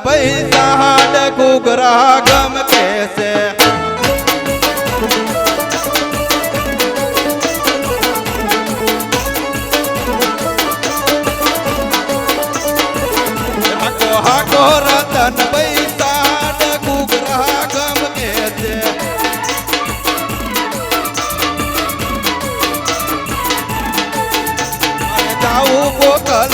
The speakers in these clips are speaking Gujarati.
પૈસા હાડ કુગરા ગમ કેસે હાકો રતન પૈસા હાડ કુગરા ગમ કેસે જાઉં બોકલ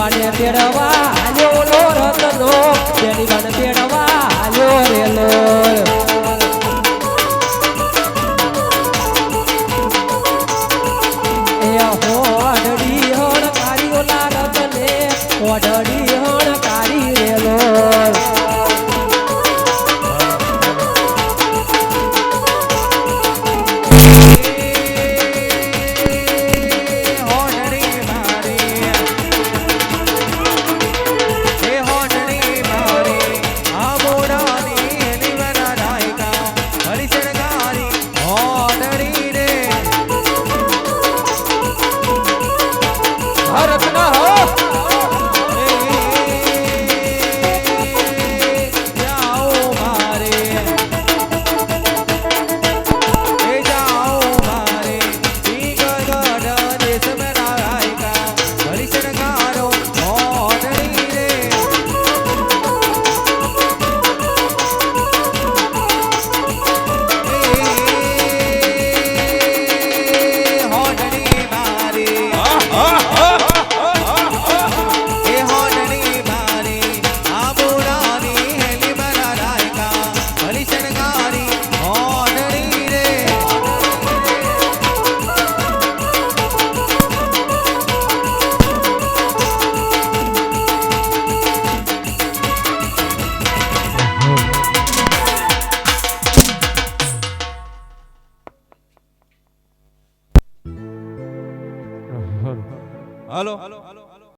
વાને તેડવા આલ્યો લો રતનો. તેડી વાને भारत હલો. હલો